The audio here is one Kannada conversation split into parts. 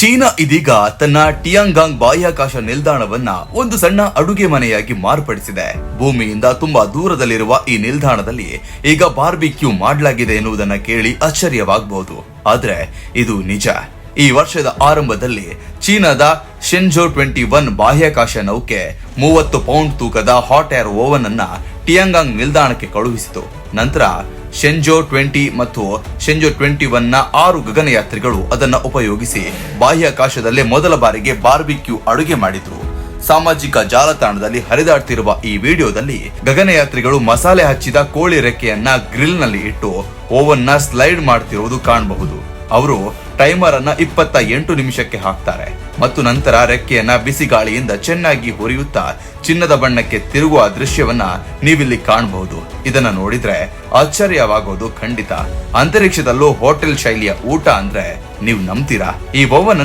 ಚೀನಾ ಇದೀಗ ತನ್ನ ಟಿಯಾಂಗಾಂಗ್ ಬಾಹ್ಯಾಕಾಶ ನಿಲ್ದಾಣವನ್ನ ಒಂದು ಸಣ್ಣ ಅಡುಗೆ ಮನೆಯಾಗಿ ಮಾರ್ಪಡಿಸಿದೆ. ಭೂಮಿಯಿಂದ ತುಂಬಾ ದೂರದಲ್ಲಿರುವ ಈ ನಿಲ್ದಾಣದಲ್ಲಿ ಈಗ ಬಾರ್ಬಿಕ್ಯೂ ಮಾಡಲಾಗಿದೆ ಎನ್ನುವುದನ್ನ ಕೇಳಿ ಆಶ್ಚರ್ಯವಾಗಬಹುದು ಆದ್ರೆ ಇದು ನಿಜ. ಈ ವರ್ಷದ ಆರಂಭದಲ್ಲಿ ಚೀನಾದ ಶೆನ್ಜೋ ಟ್ವೆಂಟಿ ಒನ್ ಬಾಹ್ಯಾಕಾಶ ನೌಕೆ ಮೂವತ್ತು ಪೌಂಡ್ ತೂಕದ ಹಾಟ್ ಏರ್ ಓವನ್ ಅನ್ನ ಟಿಯಾಂಗಾಂಗ್ ನಿಲ್ದಾಣಕ್ಕೆ ಕಳುಹಿಸಿತು. ನಂತರ ಶೆಂಜೋ ಟ್ವೆಂಟಿ ಮತ್ತು ಶೆಂಜೋ ಟ್ವೆಂಟಿ ಒನ್ನ ಆರು ಗಗನಯಾತ್ರಿಗಳು ಅದನ್ನು ಉಪಯೋಗಿಸಿ ಬಾಹ್ಯಾಕಾಶದಲ್ಲೇ ಮೊದಲ ಬಾರಿಗೆ ಬಾರ್ಬಿಕ್ಯೂ ಅಡುಗೆ ಮಾಡಿದ್ರು. ಸಾಮಾಜಿಕ ಜಾಲತಾಣದಲ್ಲಿ ಹರಿದಾಡ್ತಿರುವ ಈ ವಿಡಿಯೋದಲ್ಲಿ ಗಗನಯಾತ್ರಿಗಳು ಮಸಾಲೆ ಹಚ್ಚಿದ ಕೋಳಿ ರೆಕ್ಕೆಯನ್ನ ಗ್ರಿಲ್ನಲ್ಲಿ ಇಟ್ಟು ಓವನ್ನ ಸ್ಲೈಡ್ ಮಾಡ್ತಿರುವುದು ಕಾಣಬಹುದು. ಅವರು ಟೈಮರ್ ಅನ್ನ ಇಪ್ಪತ್ತ ಎಂಟು ನಿಮಿಷಕ್ಕೆ ಹಾಕ್ತಾರೆ. ಮತ್ತು ನಂತರ ರೆಕ್ಕೆಯನ್ನ ಬಿಸಿ ಗಾಳಿಯಿಂದ ಚೆನ್ನಾಗಿ ಹುರಿಯುತ್ತಾ ಚಿನ್ನದ ಬಣ್ಣಕ್ಕೆ ತಿರುಗುವ ದೃಶ್ಯವನ್ನ ನೀವಿಲ್ಲಿ ಕಾಣಬಹುದು. ಇದನ್ನ ನೋಡಿದ್ರೆ ಆಶ್ಚರ್ಯವಾಗೋದು ಖಂಡಿತ. ಅಂತರಿಕ್ಷದಲ್ಲೂ ಹೋಟೆಲ್ ಶೈಲಿಯ ಊಟ ಅಂದ್ರೆ ನೀವು ನಂಬ್ತೀರಾ? ಈ ಓವನ್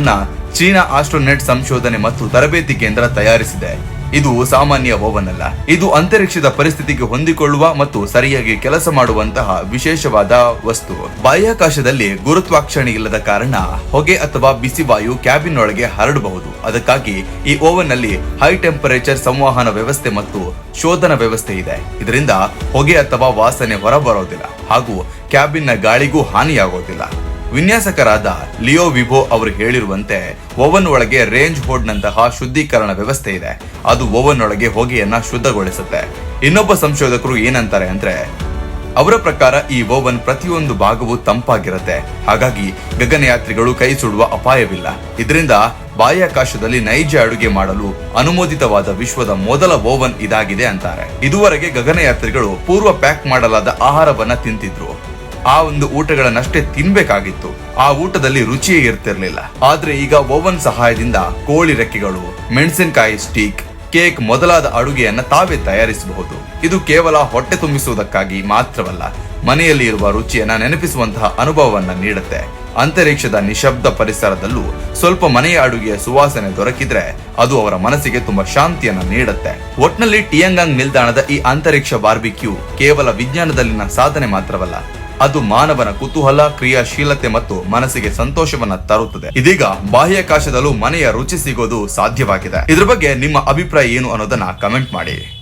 ಚೀನಾ ಆಸ್ಟ್ರೋನೆಟ್ ಸಂಶೋಧನೆ ಮತ್ತು ತರಬೇತಿ ಕೇಂದ್ರ ತಯಾರಿಸಿದೆ. ಇದು ಸಾಮಾನ್ಯ ಓವನ್ ಅಲ್ಲ ಇದು ಅಂತರಿಕ್ಷದ ಪರಿಸ್ಥಿತಿಗೆ ಹೊಂದಿಕೊಳ್ಳುವ ಮತ್ತು ಸರಿಯಾಗಿ ಕೆಲಸ ಮಾಡುವಂತಹ ವಿಶೇಷವಾದ ವಸ್ತು. ಬಾಹ್ಯಾಕಾಶದಲ್ಲಿ ಗುರುತ್ವಾಕರ್ಷಣೆ ಇಲ್ಲದ ಕಾರಣ ಹೊಗೆ ಅಥವಾ ಬಿಸಿ ವಾಯು ಕ್ಯಾಬಿನ್ ಒಳಗೆ ಹರಡಬಹುದು. ಅದಕ್ಕಾಗಿ ಈ ಓವನ್ನಲ್ಲಿ ಹೈ ಟೆಂಪರೇಚರ್ ಸಂವಹನ ವ್ಯವಸ್ಥೆ ಮತ್ತು ಶೋಧನ ವ್ಯವಸ್ಥೆ ಇದೆ. ಇದರಿಂದ ಹೊಗೆ ಅಥವಾ ವಾಸನೆ ಹೊರಬರೋದಿಲ್ಲ ಹಾಗೂ ಕ್ಯಾಬಿನ್ನ ಗಾಳಿಗೂ ಹಾನಿಯಾಗೋದಿಲ್ಲ. ವಿನ್ಯಾಸಕರಾದ ಲಿಯೋ ವಿಭೋ ಅವರು ಹೇಳಿರುವಂತೆ ಓವನ್ ಒಳಗೆ ರೇಂಜ್ ಹೋಡ್ ನಂತಹ ಶುದ್ಧೀಕರಣ ವ್ಯವಸ್ಥೆ ಇದೆ. ಅದು ಓವನ್ ಒಳಗೆ ಹೊಗೆಯನ್ನ ಶುದ್ಧಗೊಳಿಸುತ್ತೆ. ಇನ್ನೊಬ್ಬ ಸಂಶೋಧಕರು ಏನಂತಾರೆ ಅಂದ್ರೆ, ಅವರ ಪ್ರಕಾರ ಈ ಓವನ್ ಪ್ರತಿಯೊಂದು ಭಾಗವು ತಂಪಾಗಿರುತ್ತೆ. ಹಾಗಾಗಿ ಗಗನಯಾತ್ರಿಗಳು ಕೈ ಸುಡುವ ಅಪಾಯವಿಲ್ಲ. ಇದರಿಂದ ಬಾಹ್ಯಾಕಾಶದಲ್ಲಿ ನೈಜ ಅಡುಗೆ ಮಾಡಲು ಅನುಮೋದಿತವಾದ ವಿಶ್ವದ ಮೊದಲ ಓವನ್ ಇದಾಗಿದೆ ಅಂತಾರೆ. ಇದುವರೆಗೆ ಗಗನಯಾತ್ರಿಗಳು ಪೂರ್ವ ಪ್ಯಾಕ್ ಮಾಡಲಾದ ಆಹಾರವನ್ನ ತಿಂತಿದ್ರು. ಆ ಒಂದು ಊಟಗಳನ್ನಷ್ಟೇ ತಿನ್ಬೇಕಾಗಿತ್ತು. ಆ ಊಟದಲ್ಲಿ ರುಚಿಯೇ ಇರ್ತಿರ್ಲಿಲ್ಲ. ಆದ್ರೆ ಈಗ ಓವನ್ ಸಹಾಯದಿಂದ ಕೋಳಿ ರೆಕ್ಕೆಗಳು, ಮೆಣಸಿನಕಾಯಿ ಸ್ಟೀಕ್, ಕೇಕ್ ಮೊದಲಾದ ಅಡುಗೆಯನ್ನ ತಾವೇ ತಯಾರಿಸಬಹುದು. ಇದು ಕೇವಲ ಹೊಟ್ಟೆ ತುಂಬಿಸುವುದಕ್ಕಾಗಿ ಮಾತ್ರವಲ್ಲ, ಮನೆಯಲ್ಲಿ ಇರುವ ರುಚಿಯನ್ನ ನೆನಪಿಸುವಂತಹ ಅನುಭವವನ್ನ ನೀಡುತ್ತೆ. ಅಂತರಿಕ್ಷದ ನಿಶಬ್ದ ಪರಿಸರದಲ್ಲೂ ಸ್ವಲ್ಪ ಮನೆಯ ಅಡುಗೆಯ ಸುವಾಸನೆ ದೊರಕಿದ್ರೆ ಅದು ಅವರ ಮನಸ್ಸಿಗೆ ತುಂಬಾ ಶಾಂತಿಯನ್ನ ನೀಡುತ್ತೆ. ಒಟ್ನಲ್ಲಿ ಟಿಯಂಗಾಂಗ್ ನಿಲ್ದಾಣದ ಈ ಅಂತರಿಕ್ಷ ಬಾರ್ಬಿಕ್ಯೂ ಕೇವಲ ವಿಜ್ಞಾನದಲ್ಲಿನ ಸಾಧನೆ ಮಾತ್ರವಲ್ಲ ಅದು ಮಾನವನ ಕುತೂಹಲ, ಕ್ರಿಯಾಶೀಲತೆ ಮತ್ತು ಮನಸ್ಸಿಗೆ ಸಂತೋಷವನ್ನ ತರುತ್ತದೆ. ಇದೀಗ ಬಾಹ್ಯಾಕಾಶದಲ್ಲೂ ಮನೆಯ ರುಚಿ ಸಿಗೋದು ಸಾಧ್ಯವಾಗಿದೆ. ಇದ್ರ ಬಗ್ಗೆ ನಿಮ್ಮ ಅಭಿಪ್ರಾಯ ಏನು ಅನ್ನೋದನ್ನ ಕಮೆಂಟ್ ಮಾಡಿ.